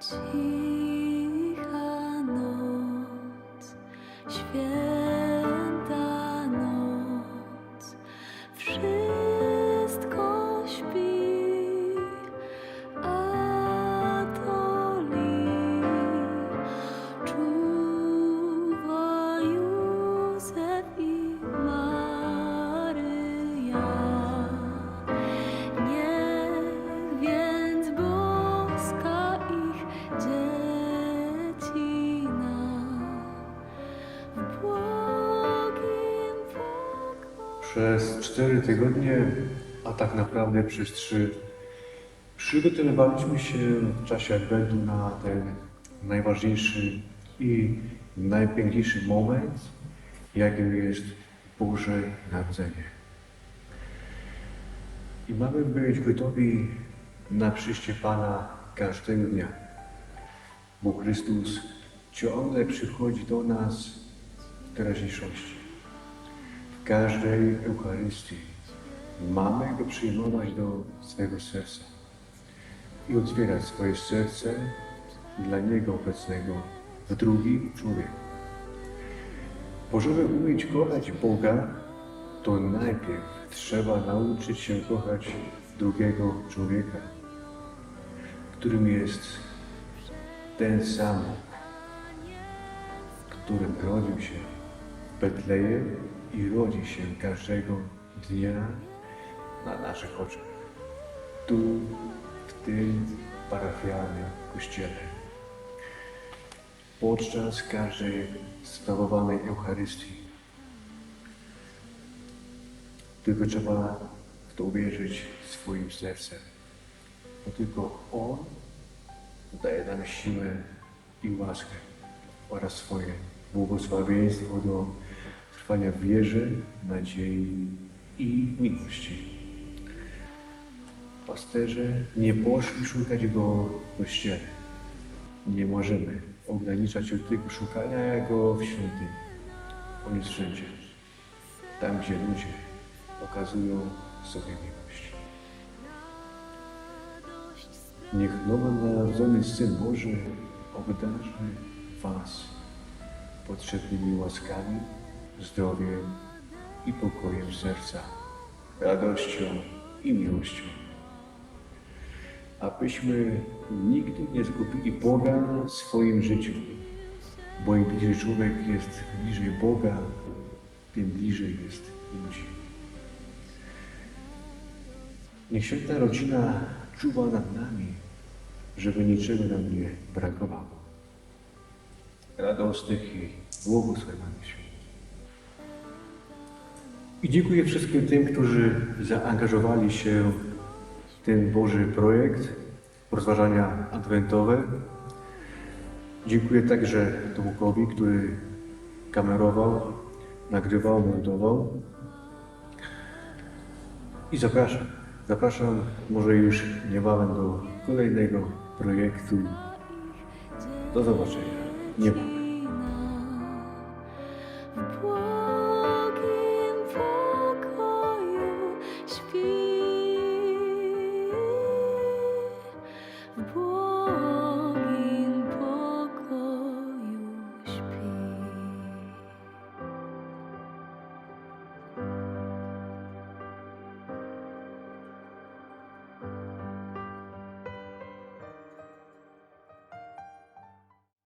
Cicha noc, święta Przez cztery tygodnie, a tak naprawdę przez trzy, przygotowywaliśmy się w czasie Adwentu na ten najważniejszy i najpiękniejszy moment, jakim jest Boże Narodzenie. I mamy być gotowi na przyjście Pana każdego dnia, bo Chrystus ciągle przychodzi do nas w teraźniejszości każdej Eucharystii mamy go przyjmować do swego serca i otwierać swoje serce dla Niego obecnego w drugim człowieku. Bo żeby umieć kochać Boga, to najpierw trzeba nauczyć się kochać drugiego człowieka, którym jest ten sam, którym rodził się w Betlejem i rodzi się każdego dnia na naszych oczach. Tu, w tym parafialnym kościele. Podczas każdej sprawowanej Eucharystii. Tylko trzeba w to uwierzyć swoim sercem. Bo tylko On daje nam siłę i łaskę oraz swoje błogosławieństwo do trwania w wierze, nadziei i miłości. Pasterze nie poszli szukać Go w kościele. Nie możemy ograniczać się tylko szukania Go w świątyni. On jest wszędzie. Tam, gdzie ludzie okazują sobie miłość. Niech nowonarodzony Syn Boży obdarzy Was potrzebnymi łaskami, zdrowiem i pokojem serca, radością i miłością. Abyśmy nigdy nie zgubili Boga w swoim życiu, bo im bliżej człowiek jest bliżej Boga, tym bliżej jest ludzi. Niech święta rodzina czuwa nad nami, żeby niczego nam nie brakowało. Radosnych i błogosławionych świąt. I dziękuję wszystkim tym, którzy zaangażowali się w ten Boży projekt, rozważania adwentowe. Dziękuję także Tomkowi, który kamerował, nagrywał, montował. I zapraszam, zapraszam może już niebawem do kolejnego projektu. Do zobaczenia niebawem.